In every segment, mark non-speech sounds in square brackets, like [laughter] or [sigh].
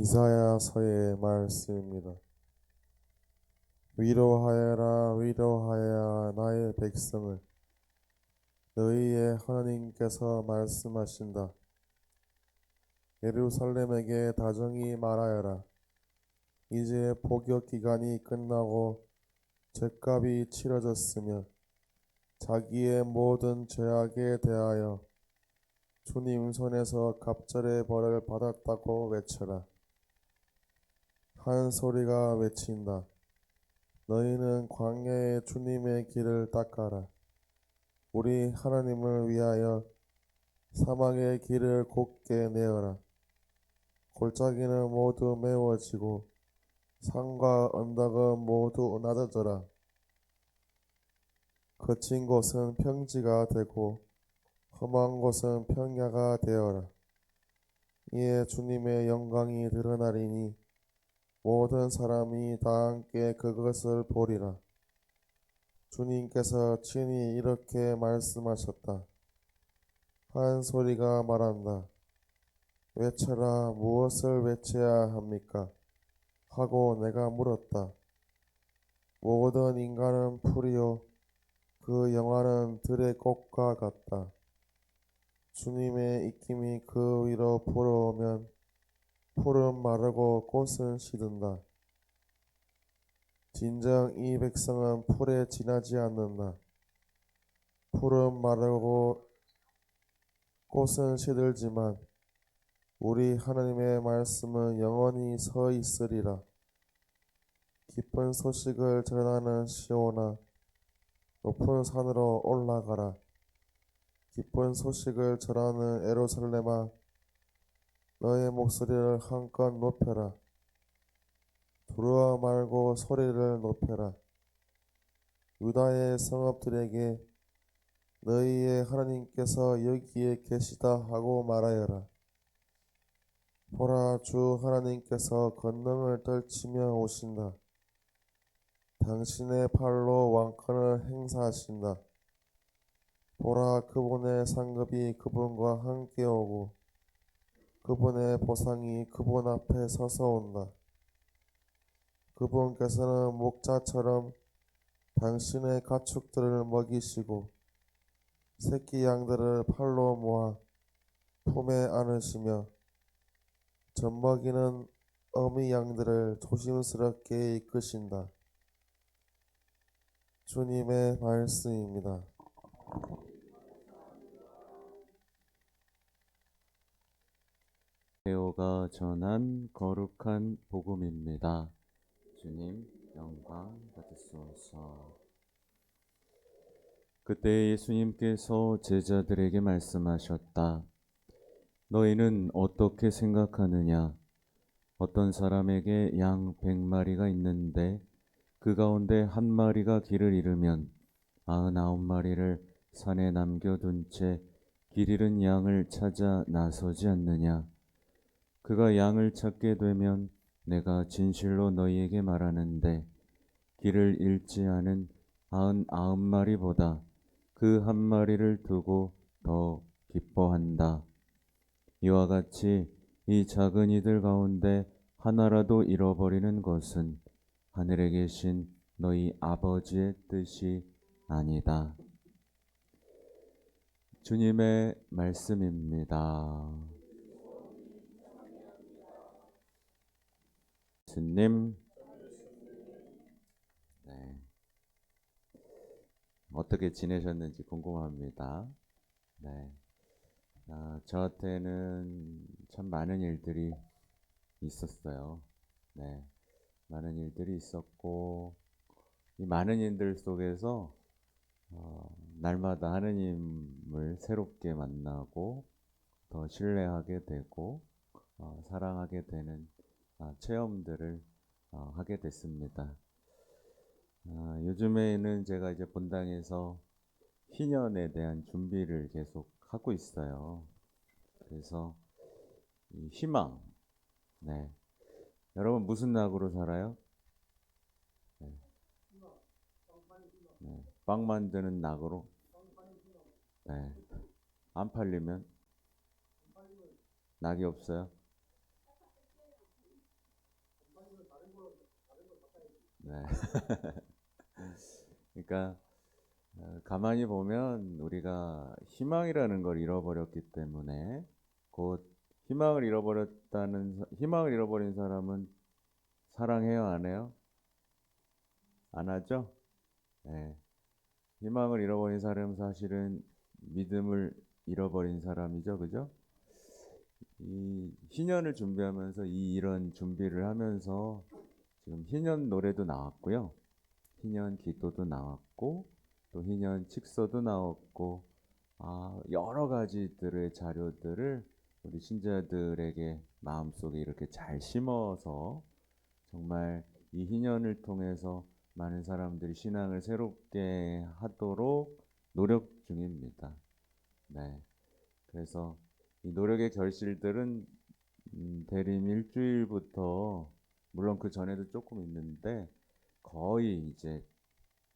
이사야서의 말씀입니다. 위로하여라 위로하여라 나의 백성을 너희의 하나님께서 말씀하신다. 예루살렘에게 다정히 말하여라. 이제 복역 기간이 끝나고 죄값이 치러졌으며 자기의 모든 죄악에 대하여 주님 손에서 갑절의 벌을 받았다고 외쳐라. 한 소리가 외친다. 너희는 광야의 주님의 길을 닦아라. 우리 하나님을 위하여 사막의 길을 곧게 내어라. 골짜기는 모두 메워지고 산과 언덕은 모두 낮아져라. 거친 곳은 평지가 되고 험한 곳은 평야가 되어라. 이에 주님의 영광이 드러나리니 모든 사람이 다 함께 그것을 보리라. 주님께서 친히 이렇게 말씀하셨다. 한 소리가 말한다. 외쳐라 무엇을 외쳐야 합니까? 하고 내가 물었다. 모든 인간은 풀이요 그 영화는 들의 꽃과 같다. 주님의 입김이 그 위로 불어오면 풀은 마르고 꽃은 시든다. 진정 이 백성은 풀에 지나지 않는다. 풀은 마르고 꽃은 시들지만 우리 하나님의 말씀은 영원히 서 있으리라. 기쁜 소식을 전하는 시오나 높은 산으로 올라가라. 기쁜 소식을 전하는 에루살렘아 너의 목소리를 한껏 높여라. 두려워 말고 소리를 높여라. 유다의 성읍들에게 너희의 하나님께서 여기에 계시다 하고 말하여라. 보라 주 하나님께서 권능을 떨치며 오신다. 당신의 팔로 왕권을 행사하신다. 보라 그분의 상급이 그분과 함께 오고 그분의 보상이 그분 앞에 서서 온다. 그분께서는 목자처럼 당신의 가축들을 먹이시고 새끼 양들을 팔로 모아 품에 안으시며 젖먹이는 어미 양들을 조심스럽게 이끄신다. 주님의 말씀입니다. 베오가 전한 거룩한 복음입니다. 주님 영광 받으소서. 그때 예수님께서 제자들에게 말씀하셨다. 너희는 어떻게 생각하느냐? 어떤 사람에게 양 백마리가 있는데 그 가운데 한 마리가 길을 잃으면 아흔아홉 마리를 산에 남겨둔 채 길 잃은 양을 찾아 나서지 않느냐? 그가 양을 찾게 되면 내가 진실로 너희에게 말하는데 길을 잃지 않은 아흔 아홉 마리보다 그 한 마리를 두고 더 기뻐한다. 이와 같이 이 작은 이들 가운데 하나라도 잃어버리는 것은 하늘에 계신 너희 아버지의 뜻이 아니다. 주님의 말씀입니다. 예수님, 네. 어떻게 지내셨는지 궁금합니다. 네. 아, 저한테는 참 많은 일들이 있었어요. 네. 많은 일들이 있었고, 이 많은 일들 속에서, 어, 날마다 하느님을 새롭게 만나고, 더 신뢰하게 되고, 어, 사랑하게 되는 아, 체험들을 어, 하게 됐습니다. 아, 요즘에는 제가 이제 본당에서 희년에 대한 준비를 계속 하고 있어요. 그래서 이 희망, 네. 여러분 무슨 낙으로 살아요? 네. 네. 빵 만드는 낙으로? 네. 안 팔리면 낙이 없어요. 네. [laughs] 그러니까 어, 가만히 보면 우리가 희망이라는 걸 잃어버렸기 때문에 곧 희망을 잃어버렸다는 사- 희망을 잃어버린 사람은 사랑해요 안 해요? 안 하죠? 네. 희망을 잃어버린 사람은 사실은 믿음을 잃어버린 사람이죠, 그죠? 이 희년을 준비하면서 이 이런 준비를 하면서 지금 희년 노래도 나왔고요. 희년 기도도 나왔고 또 희년 칙서도 나왔고 아, 여러 가지들의 자료들을 우리 신자들에게 마음속에 이렇게 잘 심어서 정말 이 희년을 통해서 많은 사람들이 신앙을 새롭게 하도록 노력 중입니다. 네. 그래서 이 노력의 결실들은 음, 대림 일주일부터 물론 그 전에도 조금 있는데 거의 이제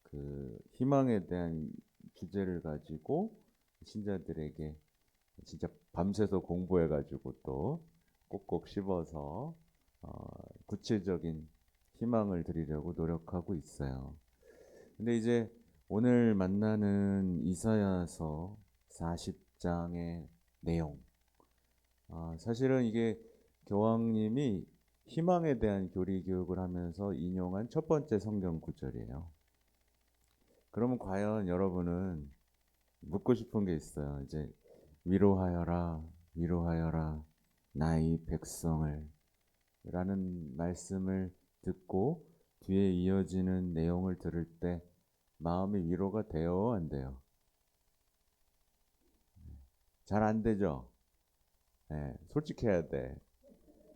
그 희망에 대한 주제를 가지고 신자들에게 진짜 밤새서 공부해 가지고 또 꼭꼭 씹어서 어, 구체적인 희망을 드리려고 노력하고 있어요. 근데 이제 오늘 만나는 이사야서 40장의 내용. 아, 사실은 이게 교황님이 희망에 대한 교리 교육을 하면서 인용한 첫 번째 성경 구절이에요. 그러면 과연 여러분은 묻고 싶은 게 있어요. 이제 위로하여라, 위로하여라, 나의 백성을 라는 말씀을 듣고 뒤에 이어지는 내용을 들을 때 마음이 위로가 돼요, 안 돼요? 잘 안 되죠? 네, 솔직해야 돼.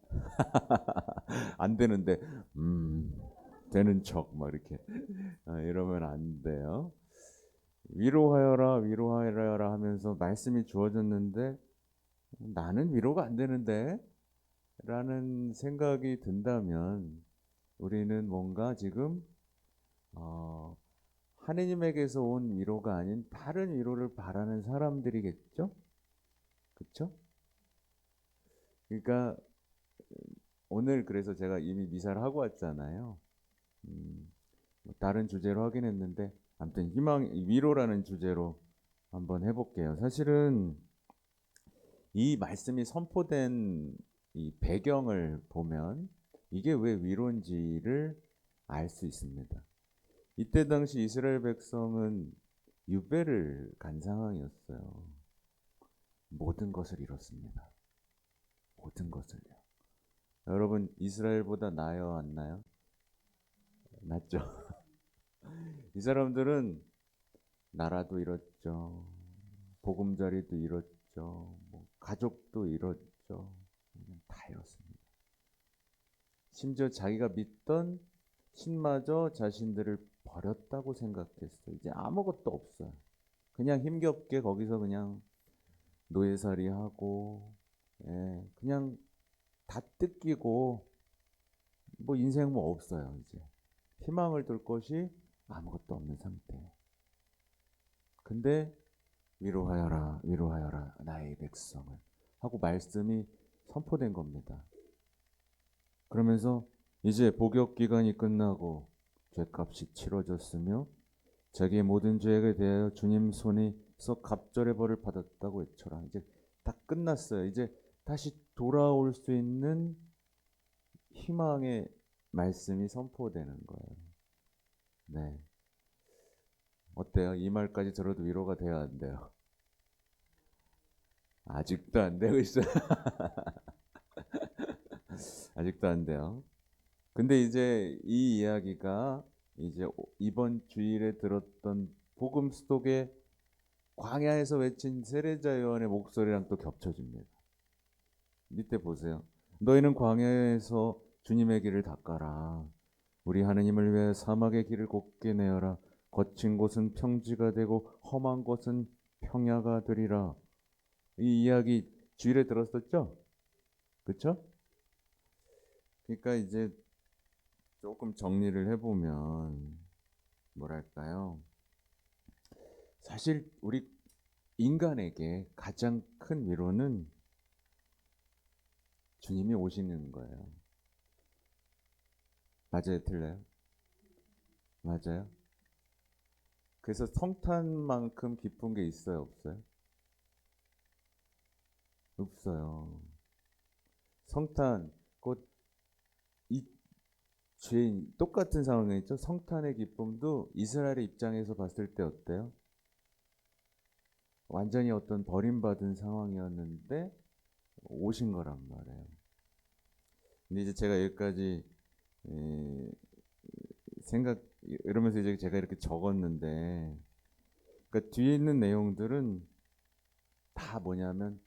[laughs] 안 되는데, 음, 되는 척, 막 이렇게. 어, 이러면 안 돼요. 위로하여라, 위로하여라 하면서 말씀이 주어졌는데, 나는 위로가 안 되는데? 라는 생각이 든다면, 우리는 뭔가 지금, 어, 하느님에게서 온 위로가 아닌 다른 위로를 바라는 사람들이겠죠? 그쵸? 그러니까 오늘 그래서 제가 이미 미사를 하고 왔잖아요. 음, 뭐 다른 주제로 하긴 했는데 아무튼 희망 위로라는 주제로 한번 해볼게요. 사실은 이 말씀이 선포된 이 배경을 보면 이게 왜 위로인지를 알 수 있습니다. 이때 당시 이스라엘 백성은 유배를 간 상황이었어요. 모든 것을 잃었습니다. 모든 것을요. 여러분 이스라엘보다 나아요, 안 나요? 낫죠. [laughs] 이 사람들은 나라도 잃었죠. 보금자리도 잃었죠. 뭐 가족도 잃었죠. 다 잃었습니다. 심지어 자기가 믿던 신마저 자신들을 버렸다고 생각했어요. 이제 아무것도 없어요. 그냥 힘겹게 거기서 그냥 노예살이 하고, 예, 그냥 다 뜯기고, 뭐 인생 뭐 없어요, 이제. 희망을 둘 것이 아무것도 없는 상태. 근데 위로하여라, 위로하여라, 나의 백성을. 하고 말씀이 선포된 겁니다. 그러면서 이제 복역 기간이 끝나고 죄값이 치러졌으며 자기의 모든 죄에 대하여 주님 손에서 갑절의 벌을 받았다고 외쳐라. 이제 다 끝났어요. 이제 다시 돌아올 수 있는 희망의 말씀이 선포되는 거예요. 네. 어때요? 이 말까지 들어도 위로가 돼야 안 돼요? 아직도 안 되고 있어요. [laughs] 아직도 안 돼요. 근데 이제 이 이야기가 이제 오- 이번 주일에 들었던 복음 속에 광야에서 외친 세례자 요한의 목소리랑 또 겹쳐집니다. 밑에 보세요. 너희는 광야에서 주님의 길을 닦아라. 우리 하느님을 위해 사막의 길을 곱게 내어라. 거친 곳은 평지가 되고 험한 곳은 평야가 되리라. 이 이야기 주일에 들었었죠? 그쵸? 그러니까 이제 조금 정리를 해보면 뭐랄까요? 사실 우리 인간에게 가장 큰 위로는 주님이 오시는 거예요. 맞아요, 틀려요? 맞아요? 그래서 성탄만큼 기쁜 게 있어요, 없어요? 없어요. 성탄 곧이 죄인 똑같은 상황이죠. 성탄의 기쁨도 이스라엘의 입장에서 봤을 때 어때요? 완전히 어떤 버림받은 상황이었는데 오신 거란 말이에요. 근데 이제 제가 여기까지 에, 생각 이러면서 이제 제가 이렇게 적었는데 그러니까 뒤에 있는 내용들은 다 뭐냐면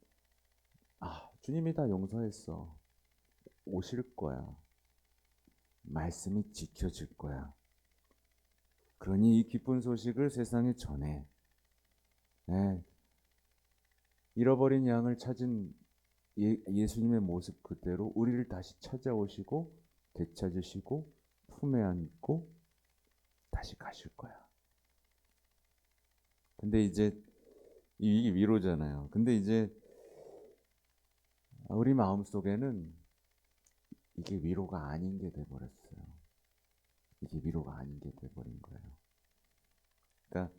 아 주님이 다 용서했어. 오실 거야. 말씀이 지켜질 거야. 그러니 이 기쁜 소식을 세상에 전해. 예, 잃어버린 양을 찾은 예, 예수님의 모습 그대로 우리를 다시 찾아오시고 되찾으시고 품에 안고 다시 가실 거야. 근데 이제 이게 위로잖아요. 근데 이제 우리 마음 속에는 이게 위로가 아닌 게 돼버렸어요. 이게 위로가 아닌 게 돼버린 거예요. 그러니까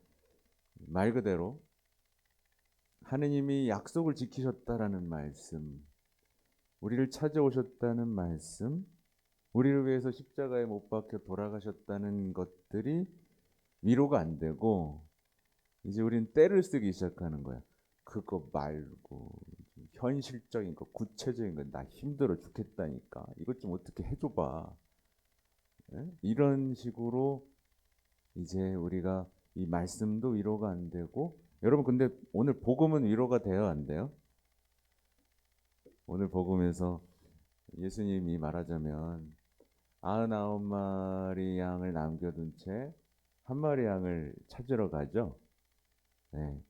말 그대로 하느님이 약속을 지키셨다라는 말씀, 우리를 찾아오셨다는 말씀, 우리를 위해서 십자가에 못 박혀 돌아가셨다는 것들이 위로가 안 되고 이제 우리는 때를 쓰기 시작하는 거야. 그거 말고 좀 현실적인 거, 구체적인 거 나 힘들어 죽겠다니까. 이것 좀 어떻게 해줘봐. 예? 이런 식으로 이제 우리가 이 말씀도 위로가 안 되고 여러분 근데 오늘 복음은 위로가 돼요 안 돼요? 오늘 복음에서 예수님이 말하자면 아흔아홉 마리 양을 남겨둔 채 한 마리 양을 찾으러 가죠. 네.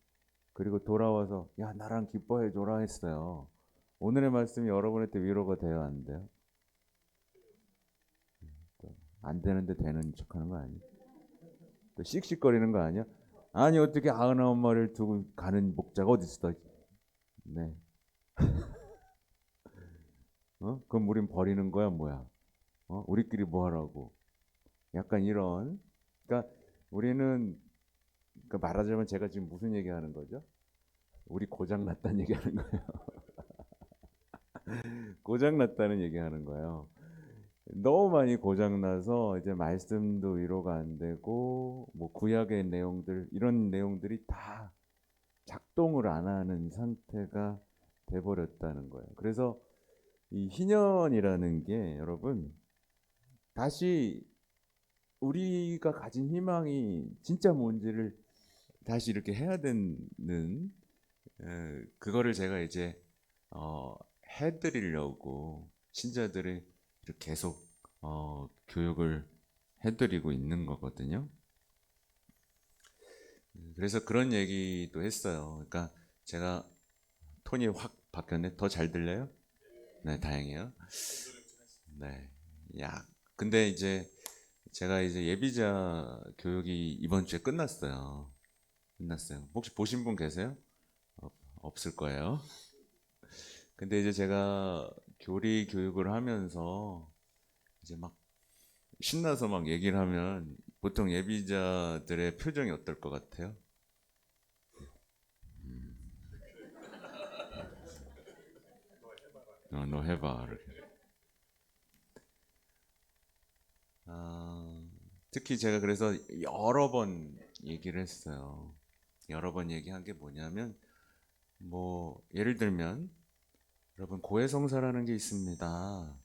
그리고 돌아와서 야 나랑 기뻐해 줘라 했어요. 오늘의 말씀이 여러분한테 위로가 돼요 안 돼요? 또안 되는데 되는 척하는 거 아니야? 또 씩씩거리는 거 아니야? 아니 어떻게 아흔아홉 마리를 두고 가는 목자가 어디 있어? 네. [laughs] 어? 그럼 우린 버리는 거야 뭐야? 어? 우리끼리 뭐 하라고? 약간 이런. 그러니까 우리는 그러니까 말하자면 제가 지금 무슨 얘기하는 거죠? 우리 고장 났다는 얘기하는 거예요. [laughs] 고장 났다는 얘기하는 거예요. 너무 많이 고장 나서 이제 말씀도 위로가 안 되고 뭐 구약의 내용들 이런 내용들이 다 작동을 안 하는 상태가 돼 버렸다는 거예요. 그래서 이 희년이라는 게 여러분 다시 우리가 가진 희망이 진짜 뭔지를 다시 이렇게 해야 되는 에, 그거를 제가 이제 어, 해드리려고 이렇게 계속 어, 교육을 해드리고 있는 거거든요. 그래서 그런 얘기도 했어요. 그러니까 제가 톤이 확 바뀌었네. 더 잘 들려요? 네, 다행이에요. 네, 야, 근데 이제 제가 이제 예비자 교육이 이번 주에 끝났어요. 끝났어요. 혹시 보신 분 계세요? 없, 없을 거예요. 근데 이제 제가 교리 교육을 하면서 이제 막 신나서 막 얘기를 하면 보통 예비자들의 표정이 어떨 것 같아요? 음. 어, 너 해봐. 아, 특히 제가 그래서 여러 번 얘기를 했어요. 여러 번 얘기한 게 뭐냐면, 뭐, 예를 들면, 여러분, 고해성사라는 게 있습니다.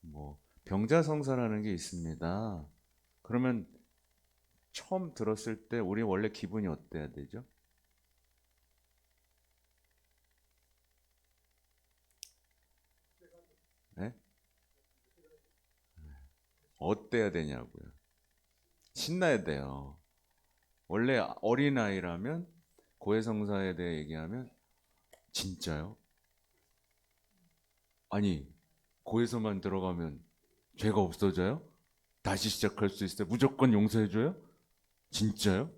뭐, 병자성사라는 게 있습니다. 그러면 처음 들었을 때 우리 원래 기분이 어때야 되죠? 네? 어때야 되냐고요. 신나야 돼요. 원래 어린아이라면 고해성사에 대해 얘기하면 진짜요? 아니 고해서만 들어가면 죄가 없어져요? 다시 시작할 수 있어요? 무조건 용서해줘요? 진짜요?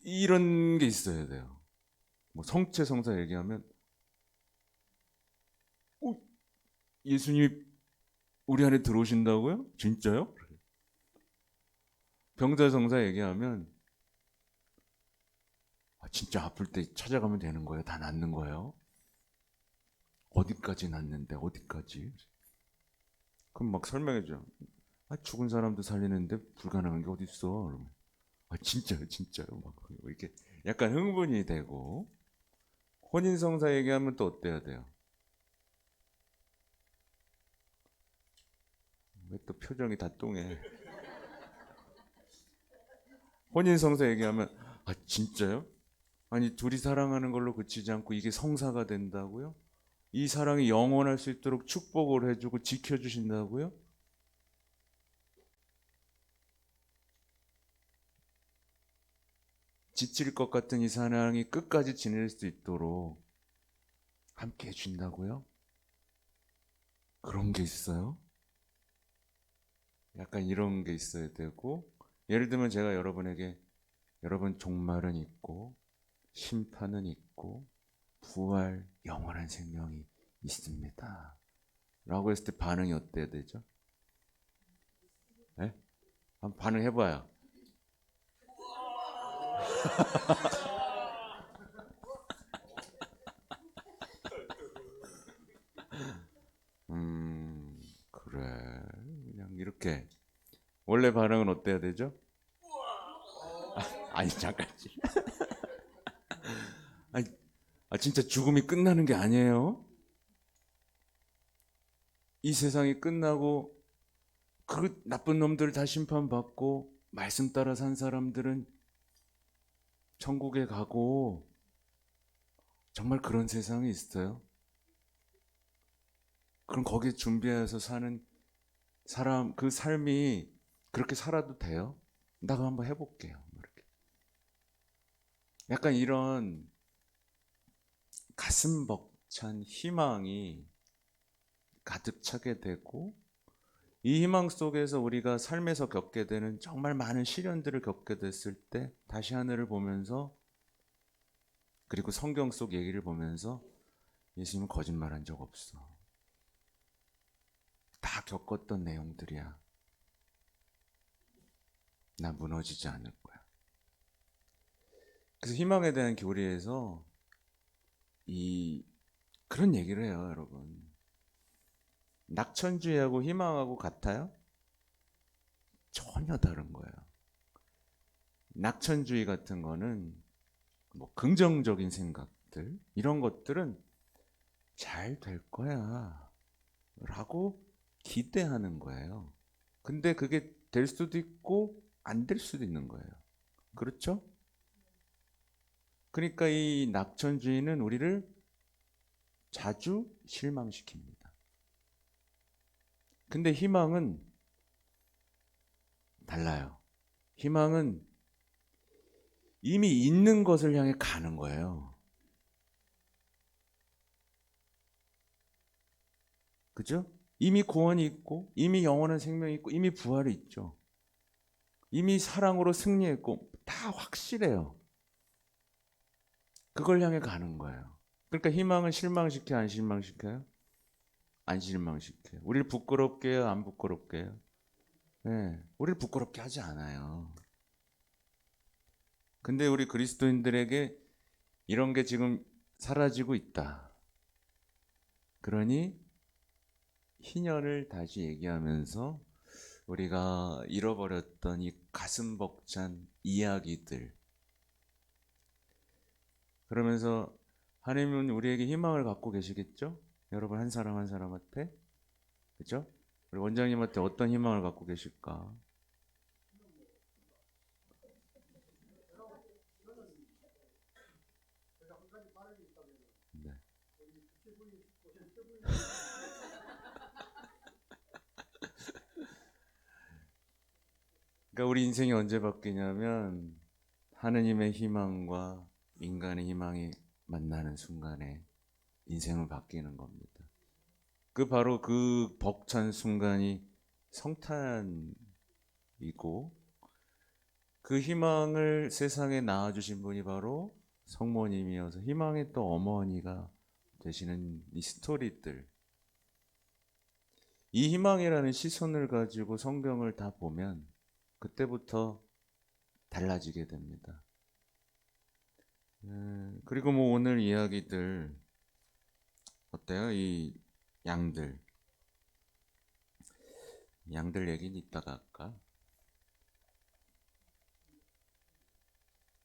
이런 게 있어야 돼요. 뭐 성체 성사 얘기하면 어, 예수님이 우리 안에 들어오신다고요? 진짜요? 병자 성사 얘기하면 아, 진짜 아플 때 찾아가면 되는 거예요? 다 낫는 거예요? 어디까지 낫는데 어디까지? 그럼 막 설명해 줘. 아, 죽은 사람도 살리는데 불가능한 게 어디 있어? 그러면 아 진짜요, 진짜요. 막 이렇게 약간 흥분이 되고 혼인 성사 얘기하면 또 어때야 돼요? 왜 또 표정이 다 똥해? 혼인 성사 얘기하면 아 진짜요? 아니 둘이 사랑하는 걸로 그치지 않고 이게 성사가 된다고요? 이 사랑이 영원할 수 있도록 축복을 해주고 지켜주신다고요? 지칠 것 같은 이 사랑이 끝까지 지낼 수 있도록 함께 해준다고요? 그런 게 있어요? 약간 이런 게 있어야 되고 예를 들면 제가 여러분에게 여러분 종말은 있고 심판은 있고 부활 영원한 생명이 있습니다. 라고 했을 때 반응이 어때야 되죠? 네? 한번 반응해봐요. [laughs] 음, 그래. 그냥 이렇게. 원래 반응은 어때야 되죠? 아, 아니, 잠깐. [laughs] 아니, 아, 진짜 죽음이 끝나는 게 아니에요? 이 세상이 끝나고 그 나쁜 놈들 다 심판받고 말씀 따라 산 사람들은 천국에 가고 정말 그런 세상이 있어요? 그럼 거기에 준비해서 사는 사람 그 삶이 그렇게 살아도 돼요? 나가 한번 해볼게요. 뭐 이렇게. 약간 이런 가슴 벅찬 희망이 가득 차게 되고 이 희망 속에서 우리가 삶에서 겪게 되는 정말 많은 시련들을 겪게 됐을 때 다시 하늘을 보면서 그리고 성경 속 얘기를 보면서 예수님은 거짓말한 적 없어. 다 겪었던 내용들이야. 나 무너지지 않을 거야. 그래서 희망에 대한 교리에서 이 그런 얘기를 해요, 여러분. 낙천주의하고 희망하고 같아요? 전혀 다른 거예요. 낙천주의 같은 거는 뭐 긍정적인 생각들 이런 것들은 잘 될 거야 라고 기대하는 거예요. 근데 그게 될 수도 있고 안 될 수도 있는 거예요. 그렇죠? 그러니까 이 낙천주의는 우리를 자주 실망시킵니다. 근데 희망은 달라요. 희망은 이미 있는 것을 향해 가는 거예요. 그죠? 이미 구원이 있고, 이미 영원한 생명이 있고, 이미 부활이 있죠. 이미 사랑으로 승리했고, 다 확실해요. 그걸 향해 가는 거예요. 그러니까 희망은 실망시켜, 안 실망시켜요? 안 실망시켜요. 우리를 부끄럽게 해요, 안 부끄럽게 해요? 네, 우리를 부끄럽게 하지 않아요. 근데 우리 그리스도인들에게 이런 게 지금 사라지고 있다. 그러니 희년을 다시 얘기하면서 우리가 잃어버렸던 이 가슴 벅찬 이야기들 그러면서 하나님은 우리에게 희망을 갖고 계시겠죠? 여러분 한 사람 한 사람한테 그죠? 우리 원장님한테 어떤 희망을 갖고 계실까? 네. 그러니까 우리 인생이 언제 바뀌냐면 하느님의 희망과 인간의 희망이 만나는 순간에 인생은 바뀌는 겁니다. 그 바로 그 벅찬 순간이 성탄이고 그 희망을 세상에 낳아주신 분이 바로 성모님이어서 희망의 또 어머니가 되시는 이 스토리들 이 희망이라는 시선을 가지고 성경을 다 보면 그때부터 달라지게 됩니다. 음, 그리고 뭐 오늘 이야기들 어때요? 이 양들 양들 얘기는 이따가 할까?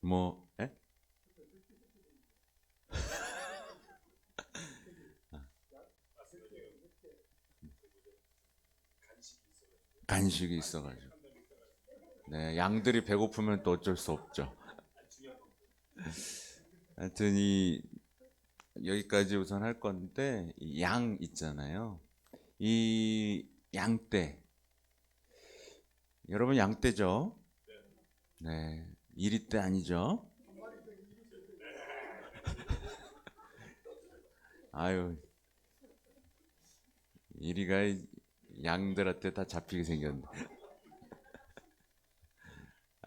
뭐, 에? 간식이 있어가지고. 네, 양들이 배고프면 또 어쩔 수 없죠. 하여튼 이 여기까지 우선 할 건데 이양 있잖아요. 이 양떼 여러분 양떼죠? 네, 이리떼 아니죠? [laughs] 아유 이리가 양들한테 다 잡히게 생겼네.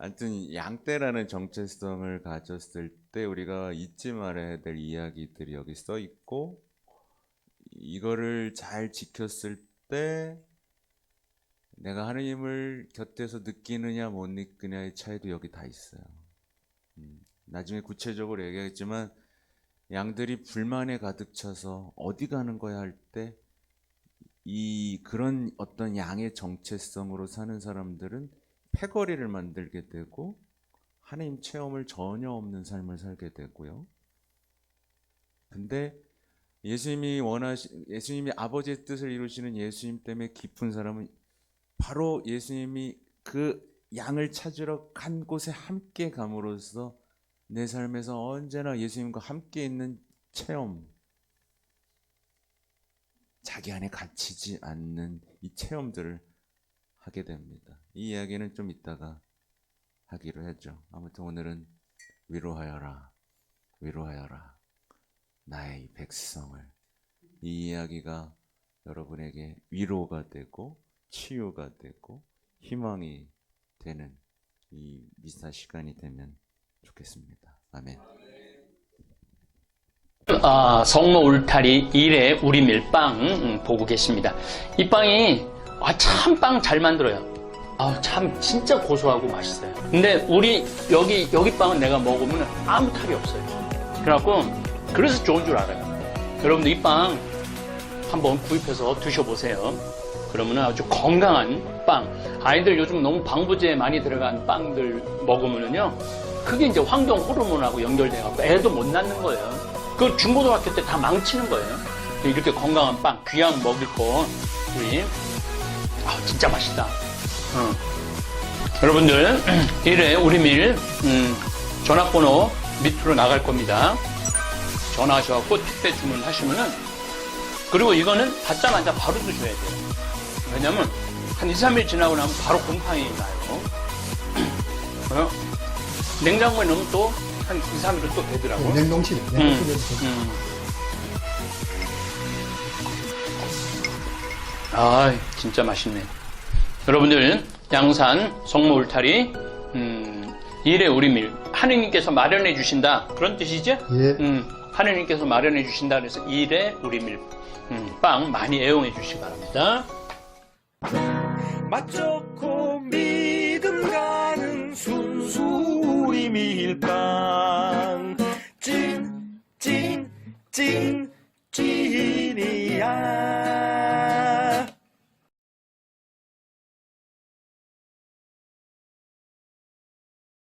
하여튼 양떼라는 정체성을 가졌을 때 우리가 잊지 말아야 될 이야기들이 여기 써 있고 이거를 잘 지켰을 때 내가 하느님을 곁에서 느끼느냐 못 느끼느냐의 차이도 여기 다 있어요. 음, 나중에 구체적으로 얘기하겠지만 양들이 불만에 가득 차서 어디 가는 거야 할 때 이 그런 어떤 양의 정체성으로 사는 사람들은 패거리를 만들게 되고 하나님 체험을 전혀 없는 삶을 살게 되고요. 근데 예수님이 원하시 예수님이 아버지의 뜻을 이루시는 예수님 때문에 깊은 사람은 바로 예수님이 그 양을 찾으러 간 곳에 함께 감으로써 내 삶에서 언제나 예수님과 함께 있는 체험 자기 안에 갇히지 않는 이 체험들을 하게 됩니다. 이 이야기는 좀 이따가 하기로 했죠. 아무튼 오늘은 위로하여라, 위로하여라, 나의 백성을. 이 이야기가 여러분에게 위로가 되고 치유가 되고 희망이 되는 이 미사 시간이 되면 좋겠습니다. 아멘. 아, 성모 울타리 1의 우리 밀빵 음, 보고 계십니다. 이 빵이 아, 참 빵 잘 만들어요. 아, 참 진짜 고소하고 맛있어요. 근데 우리 여기 여기 빵은 내가 먹으면 아무 탈이 없어요. 그래갖고 그래서 좋은 줄 알아요. 여러분들 이빵 한번 구입해서 드셔보세요. 그러면 아주 건강한 빵. 아이들 요즘 너무 방부제 많이 들어간 빵들 먹으면은요, 그게 이제 황동 호르몬하고 연결돼갖고 애도 못 낳는 거예요. 그 중고등학교 때 다 망치는 거예요. 이렇게 건강한 빵, 귀한 먹을 거, 우리, 아, 진짜 맛있다. 어. 여러분들, [clears throat] 1회 우리밀, 음, 전화번호 밑으로 나갈 겁니다. 전화하셔갖고 택배 주문하시면은, 그리고 이거는 받자마자 바로 드셔야 돼요. 왜냐면, 한 2, 3일 지나고 나면 바로 곰팡이 나요. [clears throat] 어? 냉장고에 넣으면 또, 한 2, 3일은 또 되더라고. 냉동실에 음, 냉동실에 서 음. 아, 진짜 맛있네. 여러분들, 양산, 성모 울타리, 음, 일의 우리밀. 하느님께서 마련해 주신다. 그런 뜻이죠? 예. 음, 하느님께서 마련해 주신다. 그래서 일의 우리밀. 음, 빵 많이 애용해 주시기 바랍니다. 맛 좋고 믿음 가는 순수 우리 밀빵 찐 찐 찐 찐이야